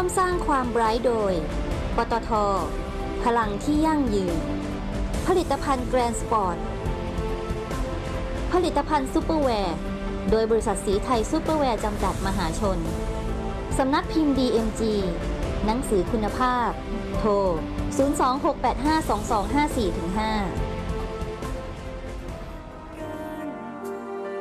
ร่วมสร้างความไบรท์โดย ปตท พลังที่ยั่งยืน ผลิตภัณฑ์แกรนสปอร์ต ผลิตภัณฑ์ซูเปอร์แวร์ โดยบริษัทสีไทยซูเปอร์แวร์จำกัดมหาชน สำนักพิมพ์ DMG หนังสือคุณภาพ โทร 026852254-5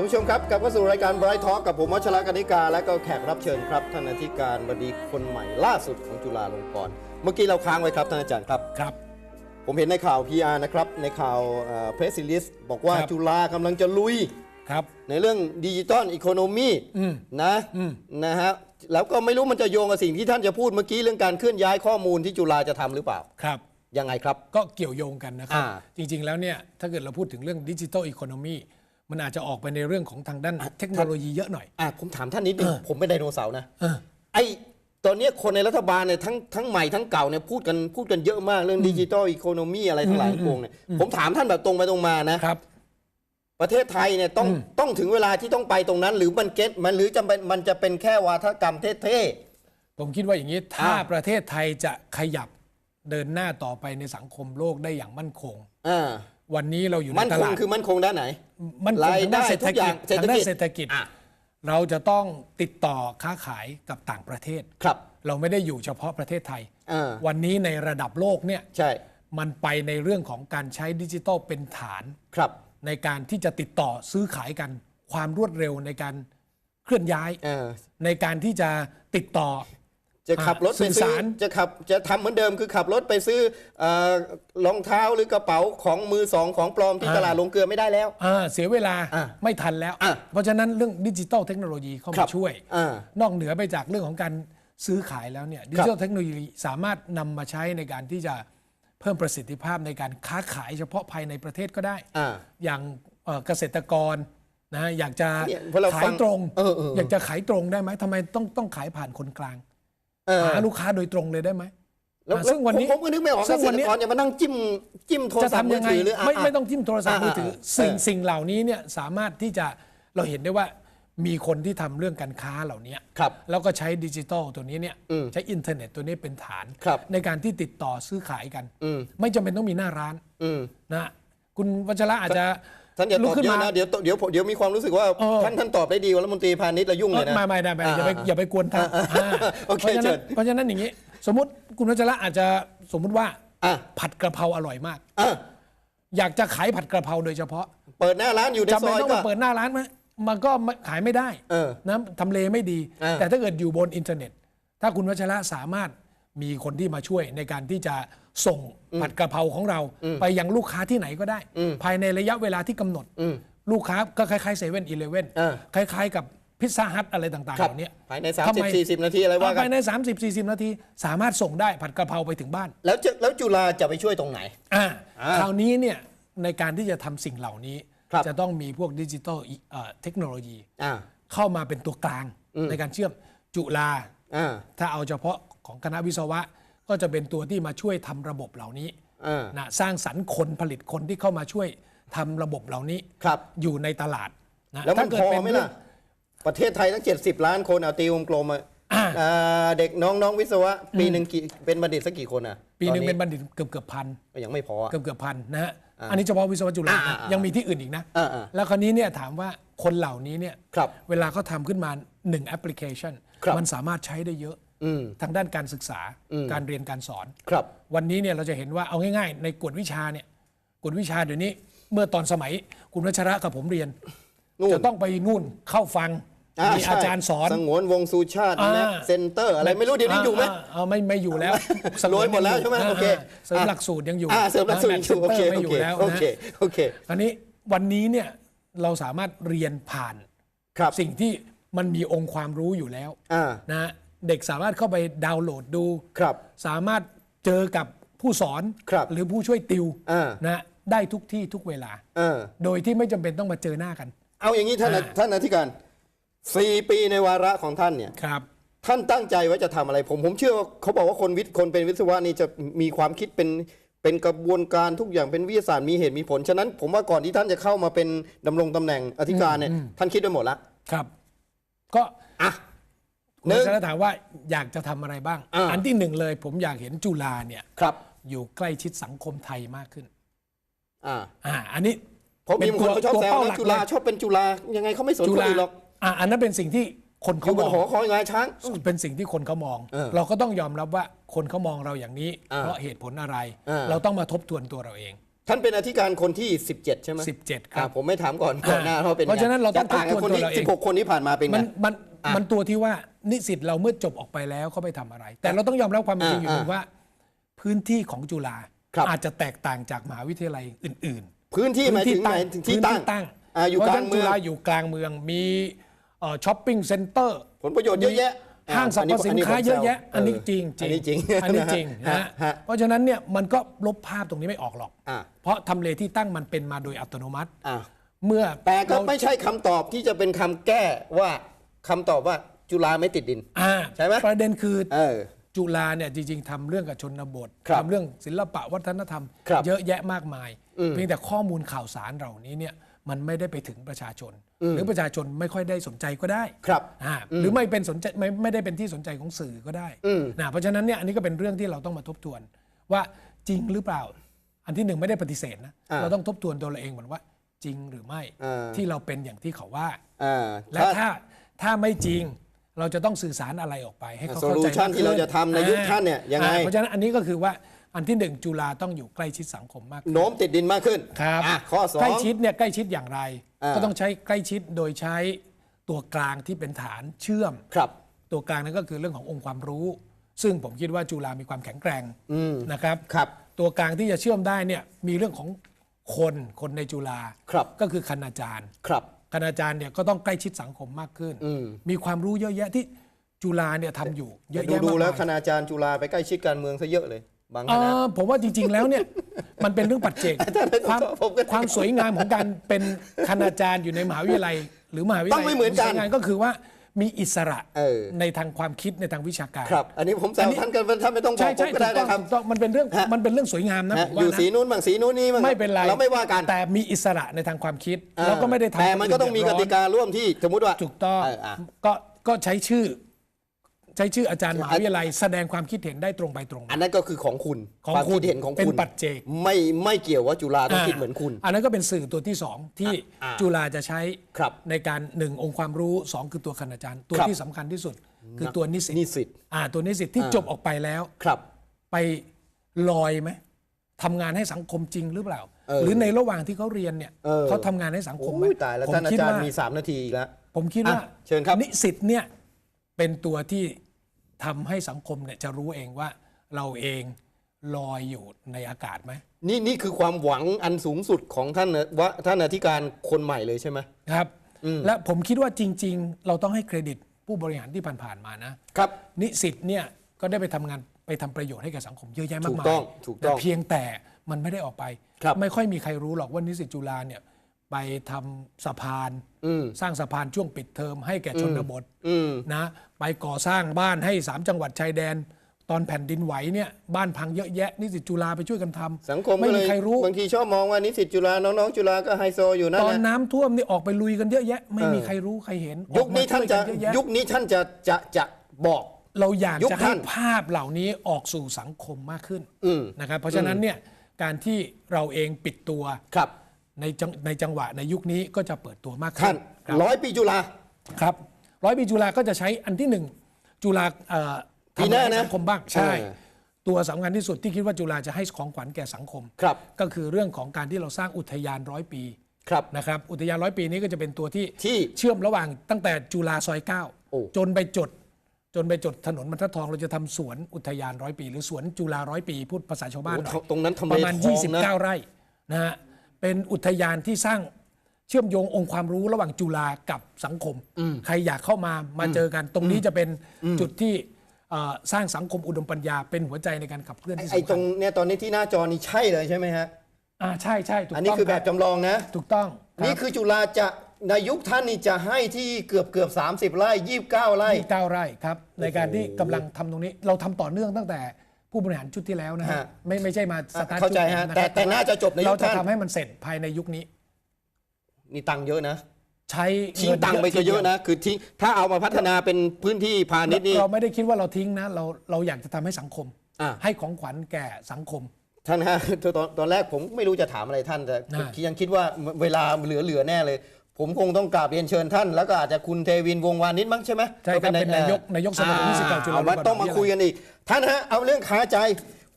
านผู้ชมครับกลับเข้าสู่รายการ Bright Talk กับผมวัชรกนิกาและก็แขกรับเชิญครับ ท่านอธิการบดีคนใหม่ล่าสุดของจุฬาลงกรณ์เมื่อกี้เราค้างไว้ครับท่านอาจารย์ครับ ครับ ผมเห็นในข่าว PR นะครับ ในข่าวเพรสซิลิสบอกว่าครับ จุฬากำลังจะลุย ครับ ในเรื่องดิจิตอลอีโคโนมีอืมนะอืม นะฮะแล้วก็ไม่รู้มันจะโยงกับสิ่งที่ท่านจะพูดเมื่อกี้เรื่องการเคลื่อนย้ายข้อมูลที่จุฬาจะทำหรือเปล่า ครับ ยังไงครับ ก็เกี่ยวโยงกันนะครับ อ่าจริงๆแล้วเนี่ยถ้าเกิดเราพูดถึงเรื่องดิจิทัลอีโคโนมี มันอาจจะออกไปในเรื่องของทางด้านเทคโนโลยีเยอะหน่อย อะผมถามท่านนิดนึงผมเป็นไดโนเสาร์นะเออไอ้ตอนเนี้ยคนในรัฐบาลเนี่ยทั้งทั้งใหม่ทั้งเก่าเนี่ยพูดกันพูดกันเยอะมากเรื่องดิจิทัลอีโคโนมีอะไรทั้งหลายทั้งปวงเนี่ยผมถามท่านแบบตรงไปตรงมานะครับ ประเทศไทยเนี่ยต้องอืมต้องถึงเวลาที่ต้องไปตรงนั้น หรือมันเก็ตมันหรือจะเป็นมันจะเป็นแค่วาทกรรมเท่ผมคิดว่าอย่างนี้ ถ้าอ่าประเทศไทยจะขยับเดินหน้าต่อไปในสังคมโลกได้อย่างมั่นคงๆอ่า วันนี้เราอยู่ในมั่นตคงลาดคือมั่นคงด้านไหน มั่นคงรายทางด้านได้เศรษฐทุกอกิย่าจงเศรษฐทางด้ากิจนเศรษฐกิจอะเราจะต้องติดต่อค้าขายกับต่างประเทศครับ เราไม่ได้อยู่เฉพาะประเทศไทยอ่าวันนี้ในระดับโลกเนี่ยใช่มันไปในเรื่องของการใช้ดิจิทัลเป็นฐานครับ ในการที่จะติดต่อซื้อขายกันความรวดเร็วในการเคลื่อนย้ายอ่าในการที่จะติดต่อ จะขับรถไปสื่อซื้อสารจะขับจะทำเหมือนเดิมคือขับรถไปซื้อเอ่อรองเท้าหรือกระเป๋าของมือสองของปลอมที่ตลาดลงเกลือไม่ได้แล้วอ่าเสียเวลาอะไม่ทันแล้วอะเพราะฉะนั้นเรื่องดิจิทัลเทคโนโลยีเข้าครัมาบช่วยอ่านอกเหนือไปจากเรื่องของการซื้อขายแล้วเนี่ยดิจิทัลเทคโนโลยีสามารถนำมาใช้ในการที่จะเพิ่มประสิทธิภาพในการค้าขายเฉพาะภายในประเทศก็ได้อ่าอย่างเอ่อเกษตรกรนะอยากจะเนี่ยพอเราขาฟัยงตรงเออเอออยากจะขายตรงได้ไหมทำไมต้องต้องขายผ่านคนกลาง เออ หาลูกค้าโดยตรงเลยได้ไหมแล้วอ่าซึ่งวันนี้ ผมผมก็นึกไม่ออกเกซึ่งษวันตรนี้กรจะมานั่งจิ้มจิ้มโทรจะศัพท์ทำมืยัองไงถือหรืออะไม่อะไม่ต้องจิ้มโทรศัพท์มือถืออ่าอ่าสิ่งเออ สิ่งเหล่านี้เนี่ยสามารถที่จะเราเห็นได้ว่ามีคนที่ทำเรื่องการค้าเหล่านี้ครับแล้วก็ใช้ดิจิทัลตัวนี้เนี่ยอืมใช้อินเทอร์เน็ตตัวนี้เป็นฐาน ครับในการที่ติดต่อซื้อขายกัน อืม ไม่จำเป็นต้องมีหน้าร้านอืม นะคุณวัชระอาจจะ ท่านอย่าลุตกอบขึ้นเยอะมานะเดี๋ยวเดี๋ยวเดี๋ยวมีความรู้สึกว่าเออท่านท่านตอบได้ดีกว่ารัฐมนตรีพาณิชย์แล้วยุ่งเลยนะไม่ไม่ได้ไม่ได้อย่าไปอ่าอย่าไปกวนท่านอ่าโอเคเพราะฉะเชินั้นญเพราะฉะนั้นอย่างนี้ สมมติคุณวัชระอาจจะสมมุติว่าอะผัดกระเพราอร่อยมากอะอยากจะขายผัดกระเพราโดยเฉพาะ เปิดหน้าร้านอยู่ในจำซเป็นอยต้องก็มาเปิดหน้าร้านไหมมันก็ขายไม่ได้เออนะทำเลไม่ดีเออแต่ถ้าเกิดอยู่บนอินเทอร์เน็ต ถ้าคุณวัชระสามารถมีคนที่มาช่วยในการที่จะส่งผัดกระเพราของเราไปยังลูกค้าที่ไหนก็ได้ ภายในระยะเวลาที่กำหนด ลูกค้าก็คล้ายๆเซเว่นอีเลเว่นเออคล้ายๆกับพิซซ่าฮัทอะไรต่างๆครัเหบล่านี้ภายในทำไม30 40 นาทีอะไรว่ากัภานยใน 30-40 นาที สามารถส่งได้ผัดกระเพราไปถึงบ้าน แล้วจะแล้วจุฬาจะไปช่วยตรงไหนอ่าอ่าคราวนี้เนี่ยในการที่จะทำสิ่งเหล่านี้ครับจะต้องมีพวกดิจิทัลอีเอ่อเทคโนโลยีอ่าเข้ามาเป็นตัวกลางในการเชื่อมจุฬาอ่าถ้าเอาเฉพาะของคณะวิศวะ ก็จะเป็นตัวที่มาช่วยทำระบบเหล่านี้อ่านะสร้างสรรค์คนผลิตคนที่เข้ามาช่วยทำระบบเหล่านี้ครับอยู่ในตลาดนะแล้วมันถ้าเกิดพอเป็นไหมเรื่ล่ะองประเทศไทยทั้ง 70 ล้านคนเอาตีวงกลมอะอ่าอ่าเด็กน้องน้องวิศวะ ปีหนึ่งกี่เป็นบัณฑิตสักกี่คนอะ ปีหนึ่งตอเป็นบัณฑิตเกือบเกือบพันก็ยังไม่พออะเกือบเกือบพันนะฮะอันนี้เฉพาะวิศวะจุฬาอ่านะอ่าอ่ายัยังมีที่อื่นอีกนะอ่าอ่าแล้วคราวนี้เนี่ยถามว่าคนเหล่านี้เนี่ยครับเวลาเขาทำขึ้นมาหนึ่งแอปพลิเคชันครับมันสามารถใช้ได้เยอะอืม ทางด้านการศึกษาการเรียนการสอนครับ วันนี้เนี่ยเราจะเห็นว่าเอาง่าย ๆ ในกวดวิชาเนี่ยกวดวิชาเดี๋ยวนี้เมื่อตอนสมัยคุณวัชระกับผมเรียนนู่นจะต้องไปนู่นเข้าฟังมีใช่อาจารย์สอนสงวนวงศ์สุชาติอ่าแม็กเซนเตอร์อะไรไม่รู้เดี๋ยวนี้อยู่ไหมาาไม่ไม่อยู่แล้วโรยหมดแล้วใช่ไหมาโอเคเสริมหลักสูตรยังอยู่อ่าเสริมหลักสูตรยังอยู่โอเคไม่โออยู่เคแล้วโอนะเคโอเคคราวนี้วันนี้เนี่ยเราสามารถเรียนผ่านครับสิ่งที่มันมีองค์ความรู้อยู่แล้วอ่านะฮะ เด็กสามารถเข้าไปดาวน์โหลดดู ครับ สามารถเจอกับผู้สอนครับหรือผู้ช่วยติวอ่านะฮะได้ทุกที่ทุกเวลา เออ โดยที่ไม่จำเป็นต้องมาเจอหน้ากัน เอาอย่างนี้ท่านอ่า ท่านอธิการสี่ปีในวาระของท่านเนี่ย ครับ ท่านตั้งใจว่าจะทำอะไร ผมผมเชื่อว่าเขาบอกว่าคนวิทย์คนเป็นวิศวะนี่จะมีความคิดเป็นเป็นกระบวนการทุกอย่างเป็นวิทยาศาสตร์มีเหตุมีผล ฉะนั้นผมว่าก่อนที่ท่านจะเข้ามาเป็นดำรงตำแหน่งอธิการเนี่ยท่านคิดไว้หมดละ ครับ ก็อะ หนึ่งคุณชนะถามว่าอยากจะทำอะไรบ้าง อ่า อันที่หนึ่งเลย ผมอยากเห็นจุฬาเนี่ยครับอยู่ใกล้ชิดสังคมไทยมากขึ้นอ่าอ่าอันนี้ผมมีคนเขาชอบแซวตัวเป้าหลันะกจุฬาเลยชอบเป็นจุฬายังไงเขาไม่สนจุคนฬาอื่นหรอกอ่าอันนั้นเป็นสิ่งที่คนอเขายู่บมนอง หอคอยงายช้าง เป็นสิ่งที่คนเขามอง เออเราก็ต้องยอมรับว่าคนเขามองเราอย่างนี้ อ่าเพราะเหตุผลอะไร อ่า เราต้องมาทบทวนตัวเราเอง ท่านเป็นอธิการคนที่ 17 ใช่ไหม17คอ่ารับผมไม่ถามก่อนก่อนหน้าเขาเป็นไงเพราะฉะนั้นเราต้องจะต่างกับทบทควนนที่ตัวเราเอง 16 คนที่ผ่านมาเป็นไง มันมันอะ มันตัวที่ว่านิสิตเราเมื่อจบออกไปแล้วเขาไปทำอะไร แต่เราต้องยอมรับความเป็นจริงอยู่อ่าหนึ่งว่าพื้นที่ของจุฬาครับ อาจจะแตกต่างจากมหาวิทยาลัยอื่น ๆ พื้นที่หมายถึงหมายถึงที่ตั้งพื้นตั้งอ่าอยู่พระกฉะลางนั้นเมืจุอง ฬาอยู่กลางเมืองมีช้อปปิ้งเซ็นเตอร์ผลประโยชน์เยอะแยะห้างสรรพสินค้าเยอะแยะ อันนี้จริงอันนี้จริงอันนี้จริงฮะนะฮะฮะเพราะฉะนั้นเนี่ยมันก็ลบภาพตรงนี้ไม่ออกหรอก อ่า เพราะทำเลที่ตั้งมันเป็นมาโดยอัตโนมัติ อ่าเมื่อแต่ก็เรา ไม่ใช่คำตอบที่จะเป็นคำแก้ว่า คำตอบว่าจุฬาไม่ติดดิน อ่าใช่ไหม ประเด็นคือ เออ จุฬาเนี่ยจริง ๆทำเรื่องกับชนบทครับทำเรื่องศิลปะวัฒนธรรม ครับเยอะแยะมากมาย อืมเพียงแต่ข้อมูลข่าวสารเหล่านี้เนี่ยมันไม่ได้ไปถึงประชาชนหรือประชาชนไม่ค่อยได้สนใจก็ได้ครับ อ่าหรือไม่เป็นสนใจไม่ไม่ได้เป็นที่สนใจของสื่อก็ได้อืม นะเพราะฉะนั้นเนี่ยอันนี้ก็เป็นเรื่องที่เราต้องมาทบทวน ว่าจริงหรือเปล่า อันที่หนึ่งไม่ได้ปฏิเสธนะอ่าเราต้องทบทวนตัวเราเองเหมือนว่า จริงหรือไม่อ่า ที่เราเป็นอย่างที่เขาว่า อ่าและถ้าถ้า ไม่จริงเราจะต้องสื่อสารอะไรออกไป ให้เขาเข้าใจ Solution มกขึ้ที่เราจะทำในยุคท่านเนี่ยยังไง อ่าเพราะฉะนั้นอันนี้ก็คือว่าอันที่หนึ่งจุฬาต้องอยู่ใกล้ชิดสังคมมากขึ้น โน้มติดดินมากขึ้นครับอะข้อสองใกล้ชิดเนี่ยใกล้ชิดอย่างไร อ่า ก็ต้องใช้ใกล้ชิดโดยใช้ตัวกลางที่เป็นฐานเชื่อม ครับ ตัวกลางนั้นก็คือเรื่องขององค์ความรู้ ซึ่งผมคิดว่าจุฬามีความแข็งแกร่งนะครับ ครับ ตัวกลางที่จะเชื่อมได้เนี่ยมีเรื่องของคนคนในจุฬาครับ ก็คือคณาจารย์ ครับ คณาจารย์เนี่ยก็ต้องใกล้ชิดสังคมมากขึ้น อืม มีความรู้เยอะแยะที่จุฬาเนี่ยทำอยู่เยอะดูแยะดูมากแล้วคมายณาจารย์จุฬาไปใกล้ชิดการเมืองซะเยอะเลย บางคเอ่ณะ อผมว่าจริง ๆ แล้วเนี่ย มันเป็นเรื่องปัจเจกความผมก็ความสวยงามของการเป็นคณาจารย์อยู่ในมหาวิทยาลัย หรือมหาวิทยาต้ลัอยงไม่เหมือนกัน สวยงามก็คือว่า มีอิสระเออ ในทางความคิดในทางวิชาการ ครับ อันนี้ผมแซอันวนี้ ท่านกันท่านไม่ต้องบอใช่กผใช่มก็ถูได้กต้องนะครับถูกต้องมันเป็นเรื่องฮะมันเป็นเรื่องสวยงามนะฮะผมอว่ายู่นะสีนู้นบางสีนู้นนี่บ้างไม่เป็นไรเราไม่ว่ากันแต่มีอิสระในทางความคิดอ่าแล้วก็ไม่ได้ทำแต่มันก็ต้องมีกติการ่วมที่สมมติว่าถูกต้องเอะ ก็ก็ใช้ชื่อใช้ชื่ออาจารย์มหาวิทยาลัยแสดงความคิดเห็นได้ตรงไปตรงมาอันนั้นก็คือของคุณของความคุณคิดเห็นของเป็นคุณปัจเจกไม่ไม่เกี่ยวว่าจุฬาต้องคิดเหมือนคุณ อันนั้นก็เป็นสื่อตัวที่สองที่อ่าจุฬาจะใช้ครับ ในการหนึ่งองค์ความรู้สองคือตัวคณาจารย์ ตัวครับที่สำคัญที่สุด คือตัวนิสิตนิสิตอ่าตัวนิสิตที่อ่าจบออกไปแล้ว ครับ ไปลอยไหมทำงานให้สังคมจริงหรือเปล่า เออหรือในระหว่างที่เขาเรียนเนี่ยเออเขาทำงานให้สังคมไหมโอ้ยตายแล้วผมท่านอาคิดจารย์ว่ามี 3 นาทีอีกแล้ว ผมคิดว่าอะเชิญครับนิสิตเนี่ยเป็นตัวที่ ทำให้สังคมเนี่ยจะรู้เองว่าเราเองลอยอยู่ในอากาศไหมนี่นี่คือความหวังอันสูงสุดของท่านวะท่านอธิการคนใหม่เลยใช่ไหมครับ และผมคิดว่าจริง ๆ เราต้องให้เครดิตผู้บริหารที่ผ่านๆมานะครับ นิสิตเนี่ยก็ได้ไปทำงานไปทำประโยชน์ให้กับสังคมเยอะแยะมากมายถูกต้องถูกต้องแต่เพียงแต่มันไม่ได้ออกไป ครับ ไม่ค่อยมีใครรู้หรอกว่านิสิตจุฬาเนี่ย ไปทำสะพานอืมสร้างสะพานช่วงปิดเทอมให้แก่ชนบทอืมนะไปก่อสร้างบ้านให้สามจังหวัดชายแดน ตอนแผ่นดินไหวเนี่ยบ้านพังเยอะแยะนิสิตจุฬาไปช่วยกันทำสังคมไม่ก็เลมียใครรู้บางทีชอบมองว่านิสิตจุฬาน้องๆจุฬาก็ไฮโซอยู่นั่นตอนนะน้ำท่วมนี่ออกไปลุยกันเยอะแยะ ไม่มีเออใครรู้ใครเห็น ยุคนี้ออกมท่านช่จะวยกัเยอแยยุคนี้ท่านจะจะจะบอกเราอยากยุคจะให้ท่านภาพเหล่านี้ออกสู่สังคมมากขึ้นอืมนะครับเพราะฉะนั้นเนี่ยการที่เราเองปิดตัวครับ ในจังในจังหวะในยุคนี้ก็จะเปิดตัวมากท่าขึ้นนครับร้อยปีจุฬา ครับร้อยปีจุฬาก็จะใช้อันที่หนึ่งจุฬาเอ่อปีหน้าทำให้นะสังคมบ้างใช่ เออ ตัวสำคัญที่สุดที่คิดว่าจุฬาจะให้ของขวัญแก่สังคม ครับก็คือเรื่องของการที่เราสร้างอุทยานร้อยปีครับ นะครับอุทยานร้อยปีนี้ก็จะเป็นตัวที่ที่เชื่อมระหว่างตั้งแต่จุฬาซอยเก้าโอ้ จนไปจด จนไปจดถนนบรรทัดทองเราจะทำสวนอุทยานร้อยปี หรือสวนจุฬาร้อยปีพูดภาษาชาวบ้านหน่อยโอ้ตรงนั้นทำเลประมาณ ทองนะ 29 ไร่นะฮะ เป็นอุทยานที่สร้างเชื่อมโยงองค์ความรู้ระหว่างจุฬากับสังคม ใครอยากเข้ามามาเจอกัน ตรงนี้จะเป็นจุดที่เอ่อสร้างสังคมอุดมปัญญาเป็นหัวใจในการขับเคลื่อนที่ไอ้สำตรคัญงเนี่ยตอนนี้ที่หน้าจอนี่ใช่เลยใช่ไหมฮะอ่าใช่ใช่ถูกอันต้นี้องคือแบบรับจำลองนะ ถูกต้องรับนี่คือจุฬาจะในยุคท่านนี่จะให้ที่เกือบเกือบ30 ไร่ 29 ไร่ที่เก้าไร่ครับในการที่กำลังทำตรงนี้เราทำต่อเนื่องตั้งแต่ ผู้บริหารชุดที่แล้วนะฮะฮะไม่ไม่ใช่มาสตาร์ทเข้าใจฮะชุดแต่นะครับแต่น่าจะจบในยุคเราจะท่าน ทำให้มันเสร็จภายในยุคนี้ นี่ตังค์เยอะนะใช้ทิ้งตังค์ไปก็เยอะนะ คือทิ้งถ้าเอามาพัฒนาเป็นพื้นที่พาณิชย์นี่ เราไม่ได้คิดว่าเราทิ้งนะ เราเราอยากจะทำให้สังคม อะให้ของขวัญแก่สังคม ท่านฮะตอนตอนแรกผมไม่รู้จะถามอะไรท่านแต่น่ะยังคิดว่าเวลาเหลือๆแน่เลย ผมคงต้องกราบเรียนเชิญท่าน แล้วก็อาจจะคุณเทวินวงศ์วานิชมั้งใช่ไหมใช่ครับเป็นนายกนายกสมาคมนิสิตเก่าจุฬาลงกรณ์อ่มันต้องมาคุยกันอีก ท่านฮะเอาเรื่องคาใจ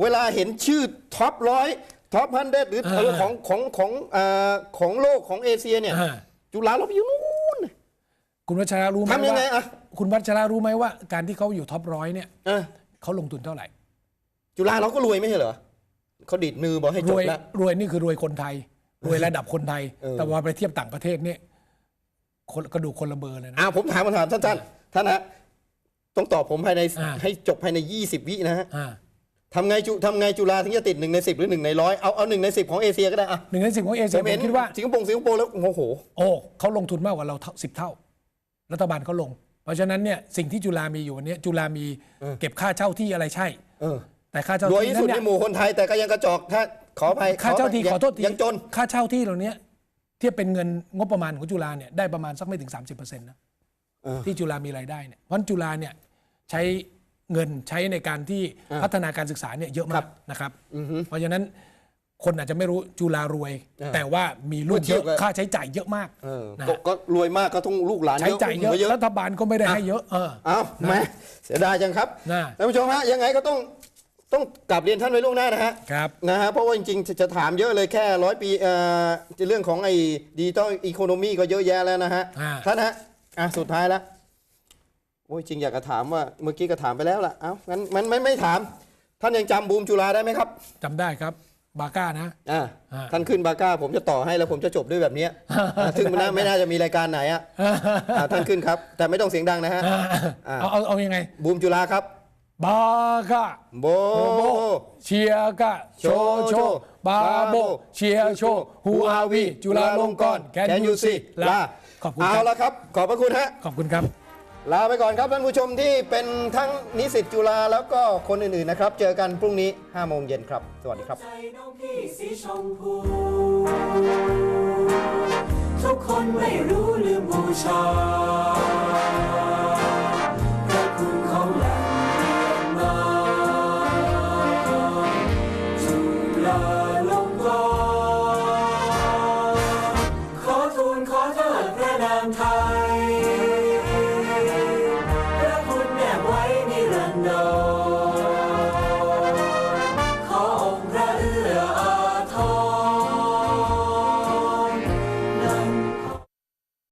เวลาเห็นชื่อท็อปร้อยท็อปพันเดหรือเออของของของเอ่อของโลกของเอเชียเนี่ยอ่าจุฬาเราไปอยู่นู่นคุณวัชระรู้ไหมทำยังไงว่าอะคุณวัชระรู้ไหมว่า การที่เขาอยู่ท็อปร้อยเนี่ยเออเขาลงทุนเท่าไหร่ จุฬาเราก็รวยไม่ใช่เหรอเขาดีดมือบอกให้รจบวยแล้วรวยนี่คือรวยคนไทยรวยระดับคนไทยเออแต่ว่าไปเทียบต่างประเทศเนี่ย คนกระดูกคนละเบอร์เลยนะ อ่าผมถามคำถามท่านๆท่านฮะต้องตอบผมภายในอ่า ให้จบภายใน 20 วินะฮะอ่าทำไงจุทำไงจุฬาถึงจะติดหนึ่งในสิบหรือหนึ่งในร้อยเอาเอาหนึ่งในสิบของเอเชียก็ได้อะหนึ่งในสิบของเอผเชียมผเห็นมคิดว่า สิงคโปร์สิงคโปร์แล้วโอ้โห โอ้เขาลงทุนมากกว่าเราสิบเท่า รัฐบาลเขาลง เพราะฉะนั้นเนี่ยสิ่งที่จุฬามีอยู่วันนี้จุฬามีเก็บค่าเช่าที่อะไรใช่ เออแต่ค่าเช่ารวยที่ที่นั้สุดนในเนี่ยหมู่คนไทยแต่ก็ยังกระจอกถ้าขออภัยค่าเช่าที่ยังขอโทษทียังจน ค่าเช่าที่เหล่านี้ เทียบเป็นเงินงบประมาณของจุฬาเนี่ยได้ประมาณสักไม่ถึง 30%นะเออ ที่จุฬามีรายได้เนี่ยเพราะฉะนั้นจุฬาเนี่ยใช้เงินใช้ในการที่อ่าพัฒนาการศึกษาเนี่ยเยอะครัมากบนะครับอือฮึเพราะฉะนั้นคนอาจจะไม่รู้จุฬารวยอ่าแต่ว่ามีลูกเทีเยยบอะกับ ค่าใช้จ่ายเยอะมากเออนะก็ฮะก็รวยมากก็ต้องลูกหลานใช้จ่ายเยอะเยอะรัฐบาลก็ไม่ได้ให้เยอะเออ เอ้าแหม่เสียดายจังครับน่ะท่านผู้ชมฮะยังไงก็ต้อง ต้องกลับเรียนท่านไว้ล่วงหน้านะฮะครับนะฮะเพราะว่าจริงๆ จะถามเยอะเลยแค่ร้อยปีเอ่อเรื่องของไอ้ดิจิตอลอีโคโนมีก็เยอะแยะแล้วนะฮะอ่า ท่านฮะอะสุดท้ายแล้วโอ้ยจริงอยากจะถามว่าเมื่อกี้ก็ถามไปแล้วล่ะเอ้างั้นมันไม่ไม่ถาม ท่านยังจำบูมจุฬาได้ไหมครับจำได้ครับบาก้านะ อ่าอ่า ท่านขึ้นบาก้าผมจะต่อให้แล้วผมจะจบด้วยแบบเนี้ยอ่าซึ่งมันน่าไม่น่าจะมีรายการไหนอะอ่าท่านขึ้นครับ แต่ไม่ต้องเสียงดังนะฮะอ่าเอาเอาเอายังไง บูมจุฬาครับ บาก้าโบโบเชียร์กะโชโชบาโบเชียร์โชฮูอาวีจุฬาลงกรณ์แคนยูซีลาขอบคุณคเอารับละครับ ขอบพระคุณฮะขอบคุณครับ ลาไปก่อนครับท่านผู้ชมที่เป็นทั้งนิสิตจุฬาแล้วก็คนอื่นๆนะครับ เจอกันพรุ่งนี้5โมงเย็นครับ สวัสดีครับใจน้องพี่สีชมพูทุกคนไม่รู้ลืมบูชา